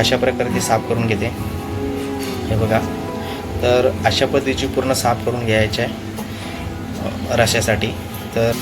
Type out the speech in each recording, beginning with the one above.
कशा प्रकारे ती साफ करून घेते. हे बघा. तर अशा पद्धतीची पूर्ण साफ करून घ्यायची आहे. रशासाठी. रश्यासाठी तर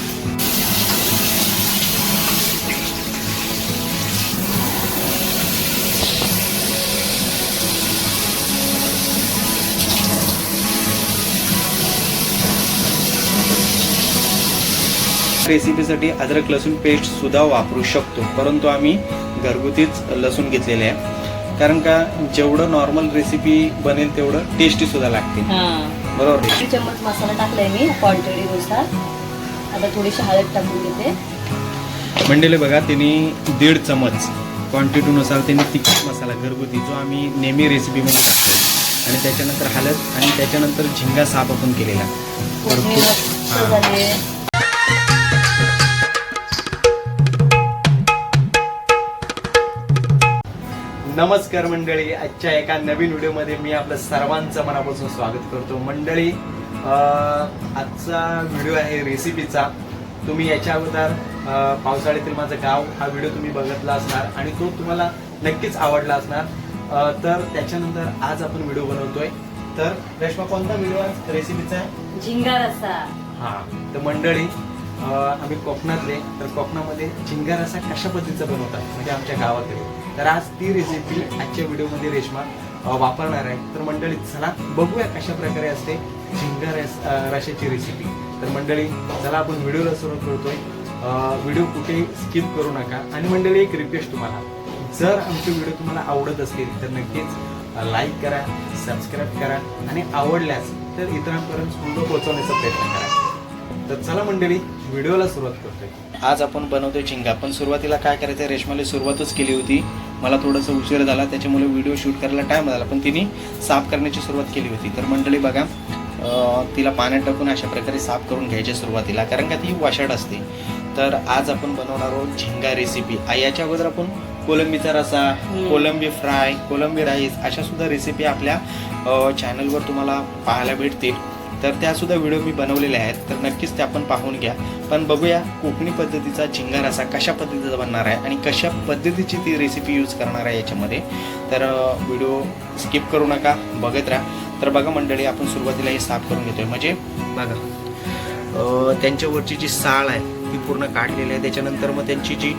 रेसिपीसाठी अद्रक लसूण पेस्ट सुद्धा वापरू शकतो. परंतु आम्ही घरगुतीच लसूण घेतलेले आहे. कारण का जेवढं नॉर्मल रेसिपी बनेल तेवढं टेस्टी सुद्धा लागते हा. बरोबर? चम्मच मसाला टाकलाय मी क्वांटिटीनुसार आता थोडीशी हळद टाकून घेते. मंडळी बघा त्यांनी दीड चमच क्वांटिटीनुसार त्यांनी तिखट मसाला घरगुती जो आम्ही नेहमी रेसिपीमध्ये टाकतो. आणि त्याच्यानंतर हळद आणि त्याच्यानंतर झिंगा साफ आपण केलेला. भरपूर. नमस्कार मंडळी. आजच्या एका नवीन व्हिडिओमध्ये मी आपलं सर्वांचं मनापासून स्वागत करतो. मंडळी आजचा व्हिडिओ आहे रेसिपीचा. तुम्ही याच्या अगोदर पावसाळ्यातील माझं गाव हा व्हिडिओ तुम्ही बघितला असणार आणि तो तुम्हाला नक्कीच आवडला असणार. तर त्याच्यानंतर आज आपण व्हिडिओ बनवतोय. तर रेश्मा कोणता व्हिडिओ आज रेसिपीचा आहे? झिंगा रस्सा. हा. तर मंडळी आम्ही कोकणातले तर कोकणामध्ये झिंगा रसा कशा पद्धतीचा बनवतात? म्हणजे आमच्या गावाकडे. तर आज ती रेसिपी आजच्या व्हिडिओमध्ये रेशमा वापरणार आहे. तर मंडळी चला बघूया कशा प्रकारे असते झिंगा रस रशाची रेसिपी तर मंडळी चला आपण व्हिडिओला सुरुवात करतोय. व्हिडिओ कुठे स्किप करू नका. आणि मंडळी एक रिक्वेस्ट तुम्हाला. जर आमचे व्हिडिओ तुम्हाला आवडत असतील तर नक्कीच लाईक करा सबस्क्राईब करा. आणि आवडल्यास तर इतरांपर्यंत पूर्ण पोहोचवण्याचा प्रयत्न करा. तर चला मंडळी व्हिडिओला सुरुवात करतोय. आज आपण बनवतोय झिंगा. पण सुरुवातीला काय करायचं रेशमाला सुरुवातच केली होती. मला थोडंसं उशीर झाला त्याच्यामुळे व्हिडिओ शूट करायला टाइम झाला पण तिने साफ करण्याची सुरुवात केली होती. तर मंडळी बघा तिला पाण्यात टाकून अशा प्रकारे साफ करून घ्यायची सुरुवातीला कारण का ती वाशाड असते. तर आज आपण बनवणार आहोत झिंगा रेसिपी याच्या अगोदर आपण कोलंबीचा रसा. कोलंबी फ्राय कोलंबी राईस अशा सुद्धा रेसिपी आपल्या चॅनलवर तुम्हाला पाहायला भेटतील. तर त्या सुद्धा व्हिडिओ मी बनवलेल्या आहेत. तर नक्कीच ते आपण पाहून घ्या. पण बघूया कोकणी पद्धतीचा झिंगा रसा कशा पद्धतीचा बनणार आहे आणि कशा पद्धतीची ती रेसिपी यूज करणार आहे याच्यामध्ये. तर व्हिडिओ स्किप करू नका बघत राहा. तर बघा मंडळी आपण सुरुवातीला हे साफ करून घेतोय. म्हणजे बघा त्यांच्यावरची जी साळ आहे ती पूर्ण काढलेली आहे. त्याच्यानंतर मग त्यांची जी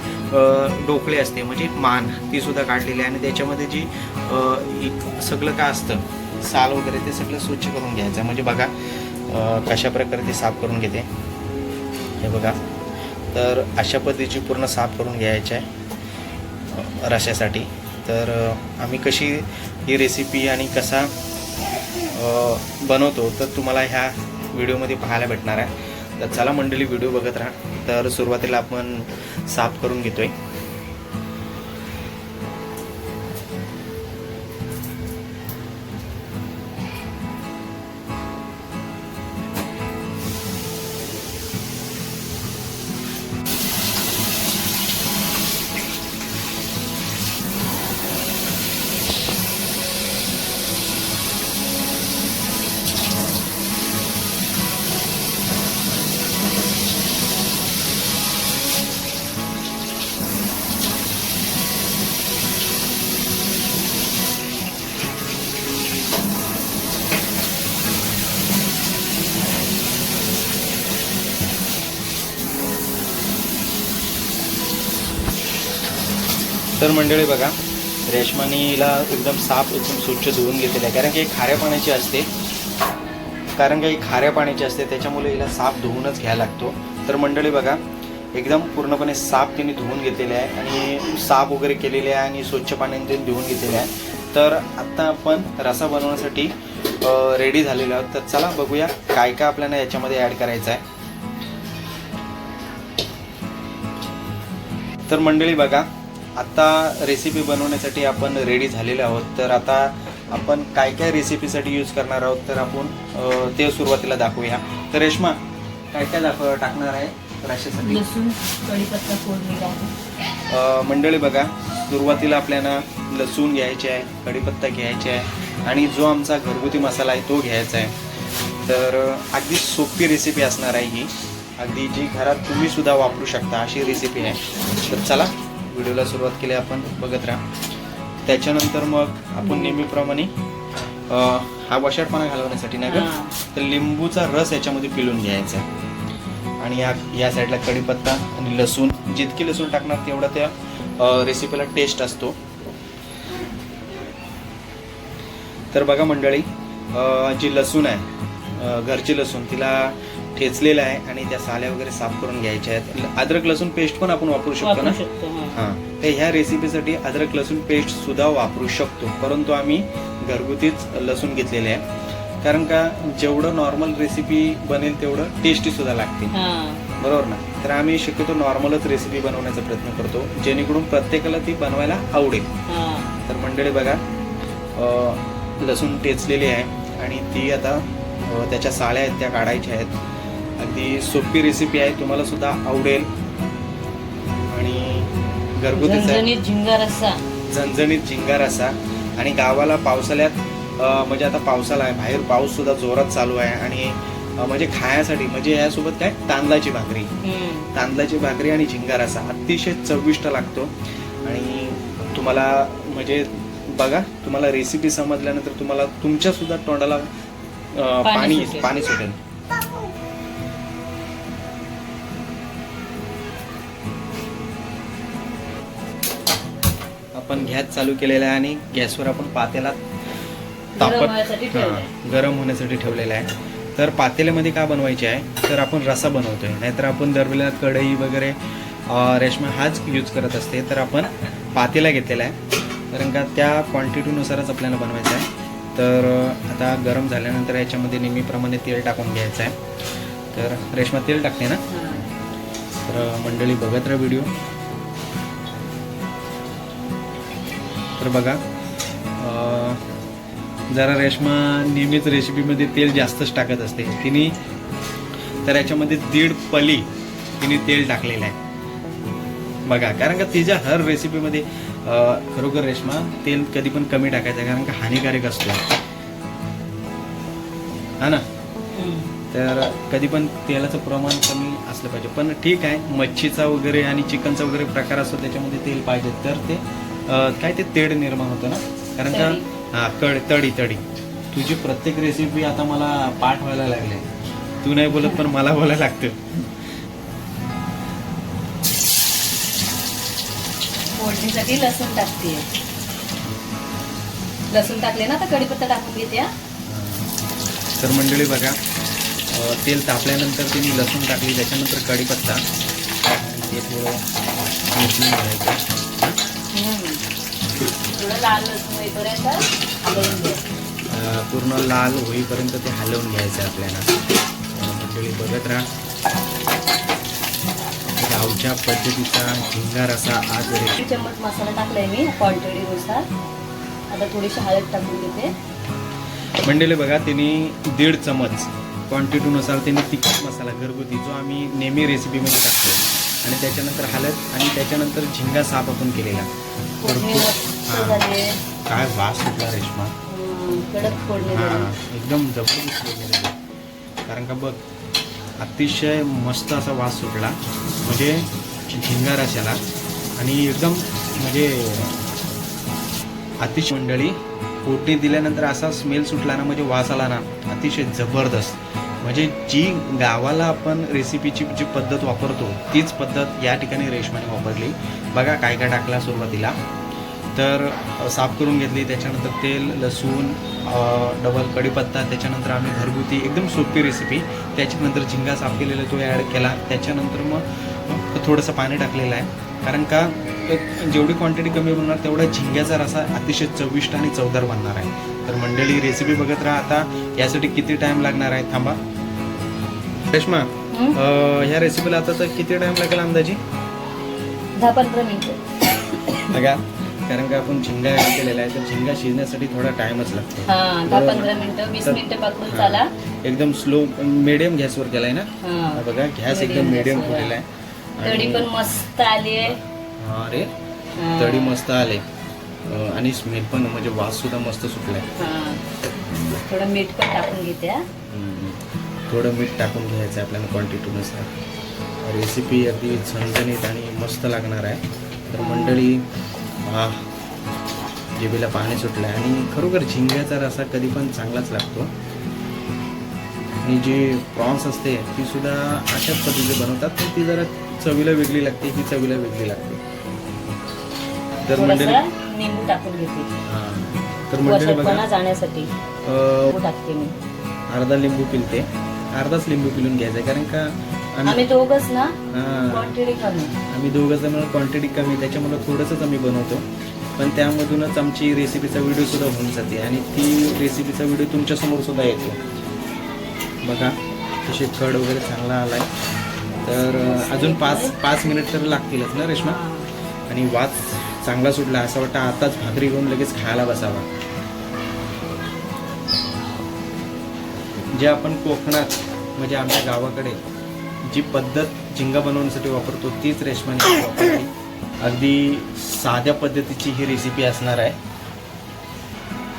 डोकळे असते म्हणजे मान ती सुद्धा काढलेली आहे. आणि त्याच्यामध्ये जी एक सगळं काय असतं साल वगैरे ते सगळं स्वच्छ करून घ्यायचं. म्हणजे बघा कशा प्रकारे ते साफ करून घेते. हे बघा. तर अशा पद्धतीची पूर्ण साफ करून घ्यायची आहे. रशासाठी तर आम्ही कशी ही रेसिपी आणि कसा बनवतो तर तुम्हाला ह्या व्हिडिओमध्ये पाहायला भेटणार आहे. तर चला मंडळी व्हिडिओ बघत राहा. तर सुरुवातीला आपण साफ करून घेतो आहे तर मंडळी बघा रेशमानीला एकदम साफ एकदम स्वच्छ धुवून घेतलेलं आहे. कारण की खाऱ्या पाण्याची असते. कारण काही खाऱ्या पाण्याची असते त्याच्यामुळे हिला साफ धुवूनच घ्यायला लागतो. तर मंडळी बघा एकदम पूर्णपणे साफ तिने धुवून घेतलेले आहे आणि साफ वगैरे केलेले आहे आणि स्वच्छ पाण्याने तिने धुवून घेतलेले आहे. तर आत्ता आपण रसा बनवण्यासाठी रेडी झालेलो आहोत. तर चला बघूया काय काय आपल्याला याच्यामध्ये ॲड करायचं आहे. तर मंडळी बघा आता रेसिपी बनवण्यासाठी आपण रेडी झालेलो आहोत. तर आता आपण काय काय रेसिपीसाठी यूज करणार आहोत तर आपण ते सुरुवातीला दाखवूया. तर रेश्मा काय काय दाखव टाकणार आहे राशीसाठी? लसूण कढीपत्ता फोडणी टाकून. अ, मंडळी बघा सुरुवातीला आपल्याला लसूण घ्यायचे आहे कढीपत्ता घ्यायचे आहे आणि जो आमचा घरगुती मसाला आहे तो घ्यायचा आहे. तर अगदी सोपी रेसिपी असणार आहे ही. अगदी जी घरात तुम्ही सुद्धा वापरू शकता अशी रेसिपी आहे. तर चला. व्हिडिओला सुरुवात केली आपण बघत राहा. त्याच्यानंतर मग आपण नेहमीप्रमाणे हा वशाटपणा घालवण्यासाठी नाही का. तर लिंबूचा रस याच्यामध्ये पिळून घ्यायचा. आणि या या साईडला कढीपत्ता आणि लसूण जितकी लसूण टाकणार तेवढा त्या रेसिपीला टेस्ट असतो. तर बघा मंडळी जी लसूण आहे घरची लसूण तिला ठेचलेलं आहे आणि त्या साल्या वगैरे साफ करून घ्यायच्या आहेत. अद्रक लसूण पेस्ट पण आपण वापरू शकतो ना? हा. तर ह्या रेसिपीसाठी अद्रक लसूण पेस्ट सुद्धा वापरू शकतो. परंतु आम्ही घरगुतीच लसूण घेतलेले आहे. कारण का जेवढं नॉर्मल रेसिपी बनेल तेवढं टेस्टी सुद्धा लागते हा. बरोबर ना? तर आम्ही शक्यतो नॉर्मलच रेसिपी बनवण्याचा प्रयत्न करतो. जेणेकरून प्रत्येकाला ती बनवायला आवडेल. तर मंडळी बघा लसूण टेचलेली आहे. आणि ती आता त्याच्या साळ्या आहेत त्या काढायच्या आहेत. अगदी सोपी रेसिपी आहे तुम्हाला सुद्धा आवडेल. आणि घरगुतीच आहे झणझणीत झिंगा रस्सा झणझणीत झिंगार असा. आणि गावाला पावसाळ्यात म्हणजे आता पावसाळा आहे बाहेर पाऊस सुद्धा जोरात चालू आहे. आणि म्हणजे खाण्यासाठी म्हणजे यासोबत काय? तांदळाची भाकरी. तांदळाची भाकरी आणि झिंगार असा. अतिशय चविष्ट लागतो. आणि तुम्हाला म्हणजे बघा तुम्हाला रेसिपी समजल्यानंतर तुम्हाला तुमच्या सुद्धा तोंडाला पाणी पाणी सुटेल. आपण गॅस चालू केलेला आहे आणि गॅसवर आपण पातेला. हां, गरम होण्यासाठी ठेवलेला आहे. तर पातेल्यामध्ये का बनवायचे आहे? तर आपण रसा बनवतोय. नाहीतर आपण दरवेळेला कढई वगैरे रेशमा हाच यूज करत असते. तर आपण पातेला घेतलेला आहे. कारण का त्या क्वांटिटीनुसारच आपल्याला बनवायचं आहे. तर आता गरम झाल्यानंतर याच्यामध्ये नेहमीप्रमाणे तेल टाकून घ्यायचं आहे. तर रेशमा तेल टाकते ना. तर मंडळी बघत राहा व्हिडिओ तर बघा जरा रेशमा नेहमीच रेसिपीमध्ये तेल जास्तच टाकत असते. तिने तर याच्यामध्ये दीड पली तिने तेल टाकलेलं आहे. बघा कारण का तिच्या हर रेसिपीमध्ये खरोखर रेशमा तेल कधी पण कमी टाकायचं कारण का हानिकारक असतो. हा ना? तर कधी पण तेलाचं प्रमाण कमी असलं पाहिजे. पण ठीक आहे मच्छीचा वगैरे आणि चिकनचा वगैरे प्रकार असतो त्याच्यामध्ये तेल पाहिजे. तर ते काय ते तेड निर्माण होतं ना कारण का. हा कड तडी तडी तुझी प्रत्येक रेसिपी आता मला पाठ व्हायला लागले तू नाही बोलत पण मला बोलायला लागतं फोडणीसाठी लसूण टाकते लसूण टाकले ना आता कढीपत्ता टाकून घेते. तर मंडळी बघा तेल तापल्यानंतर तिने लसूण टाकली त्याच्यानंतर कढीपत्ता ते थोडं मिसळून घ्यायचं हम्म. थोडं लाल लसूण होईपर्यंत हलवून घे अं, पूर्ण लाल होईपर्यंत ते हलवून घ्यायचं आपल्याला. मंडळी बघत राहा. गावच्या पद्धतीचा झिंगार असा आज चम्मच मसाला टाकलाय मी क्वांटिटीनुसार आता थोडीशी हळद टाकून घेते. मंडळी बघा तिने दीड चमच क्वांटिटीनुसार तिने तिखट मसाला घरगुती जो आम्ही नेहमी रेसिपीमध्ये टाकतो. आणि त्याच्यानंतर हळद आणि त्याच्यानंतर झिंगा साफ आपण केलेला. भरपूर- मस्त. झाली काय वास सुटला रेशमा? कडक हा एकदम जबरदस्त. कारण का बघ अतिशय मस्त असा वास सुटला. म्हणजे झिंगा रशाला आणि एकदम म्हणजे अतिशय मंडळी फोडणी दिल्यानंतर असा स्मेल सुटला ना म्हणजे वास आला ना अतिशय जबरदस्त. म्हणजे जी गावाला आपण रेसिपीची जी पद्धत वापरतो तीच पद्धत या ठिकाणी रेशमाने वापरली. बघा काय काय टाकला सुरुवातीला. तर साफ करून घेतली. त्याच्यानंतर तेल लसूण डबल कढीपत्ता त्याच्यानंतर आम्ही घरगुती एकदम सोपी रेसिपी त्याच्यानंतर झिंगा साफ केलेला तो ॲड केला. त्याच्यानंतर मग थोडंसं पाणी टाकलेलं आहे. कारण का जेवढी क्वांटिटी कमी बनणार तेवढा झिंग्याचा रसा अतिशय चविष्ट आणि चवदार बनणार आहे. तर मंडळी रेसिपी बघत राहा आता. यासाठी किती टाइम लागणार आहे? थांबा. रेश्मा ह्या रेसिपीला आता तर किती टाइम लागेल अंदाजी? दहा पंधरा मिनिटं. बघा. कारण का आपण झिंगा केलेला आहे तर झिंगा शिजण्यासाठी थोडा टाइमच लागतो हा दहा बरोबर. पंधरा मिनिटं वीस तर- मिनिटं पाकून. चाला एकदम स्लो मिडियम गॅसवर केलाय ना हा. बघा गॅस एकदम मिडियम ठेवलेला आहे. तडी पण मस्त आली आहे हा, अरे. तडी मस्त आले आणि स्मेल पण म्हणजे वास सुद्धा मस्त सुटलाय हा. थोडं मीठ पण टाकून घेते. थोडं मीठ टाकून घ्यायचं आपल्याला क्वांटिटीनुसार रेसिपी अगदी झणझणीत आणि मस्त लागणार आहे तर मंडळी हा. जिभेला पाणी सुटलं आहे आणि खरोखर झिंग्याचा रसा कधी पण चांगलाच लागतो. आणि जी प्रॉन्स असते ती सुद्धा अशाच पद्धतीने बनवतात पण ती जरा चवीला वेगळी लागते ही चवीला वेगळी लागते. तर मंडळी थोडासा निंबू टाकून घेते. हां. तर मंडळी बघा. जाण्यासाठी टाकते मी अर्धा लिंबू पिलते. अर्धाच लिंबू पिलून घ्यायचा कारण का आम्ही दोघच ना क्वांटिटी कमी. आम्ही दोघं जण क्वांटिटी कमी. त्याच्यामुळे थोडंसंच आम्ही बनवतो. पण त्यामधूनच आमची रेसिपीचा व्हिडिओ सुद्धा होऊन जाते आणि ती रेसिपीचा व्हिडिओ तुमच्यासमोर सुद्धा येतो. बघा तसे कड वगैरे चांगला आलाय. तर अं, अजून पाच पाच मिनिट तर लागतीलच ना रेश्मा? आणि वास चांगला सुटला असं वाटतं आताच भाकरी घेऊन लगेच खायला बसावा. जे आपण कोकणात म्हणजे आमच्या गावाकडे जी पद्धत झिंगा बनवण्यासाठी वापरतो तीच रेशमाने वापरली अगदी साध्या पद्धतीची ही रेसिपी असणार आहे.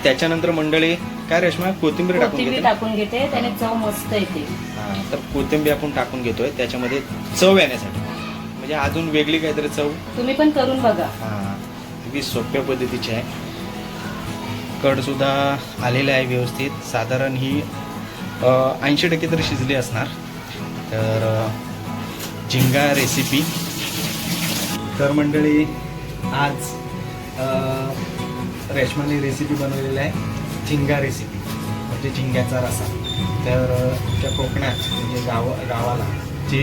त्याच्यानंतर मंडळी काय रेशमा? कोथिंबीर टाकून कोथिंबीर घेते टाकून घेते त्याने चव मस्त येते. हा, तर कोथिंबीर आपण टाकून घेतोय. त्याच्यामध्ये चव येण्यासाठी. म्हणजे अजून वेगळी काहीतरी चव. तुम्ही पण करून बघा. हा अगदी सोप्या पद्धतीची आहे. कड सुद्धा आलेलं आहे व्यवस्थित. साधारण ही ऐंशी टक्के तरी शिजली असणार. तर झिंगा रेसिपी तर मंडळी आज रेशमाने रेसिपी बनवलेली आहे झिंगा रेसिपी म्हणजे झिंग्याचा रसा. तर अ, आमच्या कोकणात म्हणजे गाव गावाला जी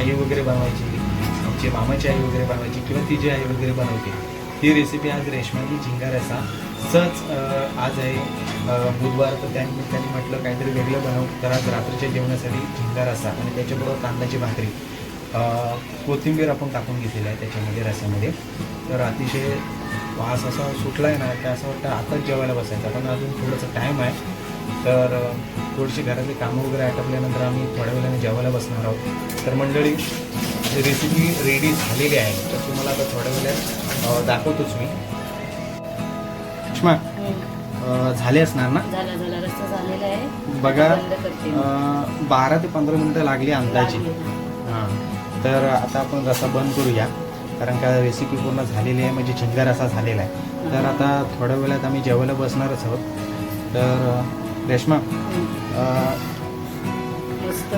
आई वगैरे बनवायची आमची मामाची आई वगैरे बनवायची किंवा तिची आई वगैरे बनवते ही रेसिपी आज रेशमाची झिंगा रसा सहज आज आहे बुधवार तर त्यानिमित्ताने म्हटलं काहीतरी वेगळं बनव तर आज रात्रीच्या जेवणासाठी झिंगा रसा आणि त्याच्याबरोबर कांद्याची भाकरी. कोथिंबीर आपण टाकून घेतलेली आहे त्याच्यामध्ये रस्यामध्ये. तर अतिशय वास असा सुटला आहे ना तर असं वाटतं आताच जेवायला बसायचं. पण अजून थोडंसं टाईम आहे. तर थोडीशी घरातली कामं वगैरे आटपल्यानंतर आम्ही थोड्या वेळाने जेवायला बसणार आहोत. तर मंडळी रेसिपी रेडी झालेली आहे. तर तुम्हाला आता थोड्या वेळात दाखवतोच मी. सुषमा झाले असणार ना? झाला झाला. रस्ता झालेला आहे. बघा बंद करते मी. अ, बारा ते पंधरा मिनटं लागली अंदाजे. लागले. हां. तर आता आपण रसा बंद करूया. कारण का रेसिपी पूर्ण झालेली आहे म्हणजे झिंगा रसा झालेला आहे. तर आता थोड्या वेळात आम्ही जेवायला बसणारच आहोत. तर अ, रेश्मा. अ, मस्त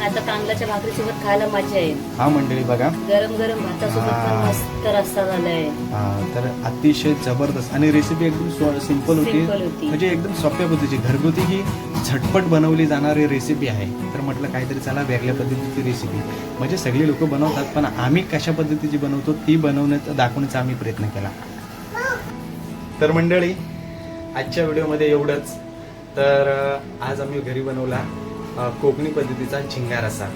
आता तांदळाच्या भाकरीसोबत खायला मजा हा मंडळी बघा. गरम गरम भातासोबत पण. मस्त रस्ता झालाय. हा, तर अतिशय जबरदस्त. आणि रेसिपी एकदम सिंपल होती. Simple होती. म्हणजे एकदम सोप्या पद्धतीची. घरगुती ही झटपट बनवली जाणारी रेसिपी आहे. तर म्हटलं काहीतरी चला वेगळ्या पद्धतीची रेसिपी म्हणजे सगळी लोक बनवतात पण आम्ही कशा पद्धतीची बनवतो ती बनवण्याचा दाखवण्याचा आम्ही प्रयत्न केला. तर मंडळी आजच्या व्हिडिओमध्ये एवढंच. तर अं, आज आम्ही घरी बनवला कोकणी पद्धतीचा झिंगा असा.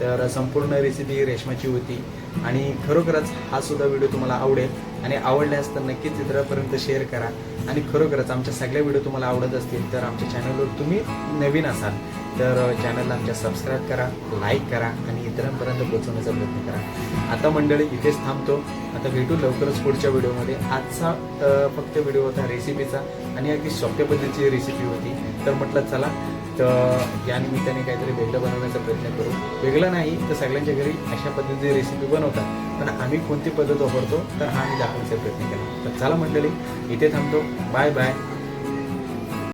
तर संपूर्ण रेसिपी रेशमाची होती. आणि खरोखरच हा सुद्धा व्हिडिओ तुम्हाला आवडेल. आणि आवडल्यास तर नक्कीच इतरांपर्यंत शेअर करा. आणि खरोखरच आमच्या सगळ्या व्हिडिओ तुम्हाला आवडत असतील तर आमच्या चॅनलवर तुम्ही नवीन असाल तर चॅनलला आमच्या सबस्क्राईब करा लाईक करा आणि इतरांपर्यंत पोहोचवण्याचा प्रयत्न करा. आता मंडळी इथेच थांबतो. आता भेटू लवकरच पुढच्या व्हिडिओमध्ये आजचा फक्त व्हिडिओ होता रेसिपीचा आणि अगदी सोप्या पद्धतीची रेसिपी होती. तर म्हटलं चला तर या निमित्ताने काहीतरी वेगळं बनवण्याचा प्रयत्न करू. वेगळं नाही तर सगळ्यांच्या घरी अशा पद्धतीची रेसिपी बनवतात. पण आम्ही कोणती पद्धत वापरतो तर हा आम्ही दाखवण्याचा प्रयत्न केला. तर चला मंडळी इथे थांबतो. Bye bye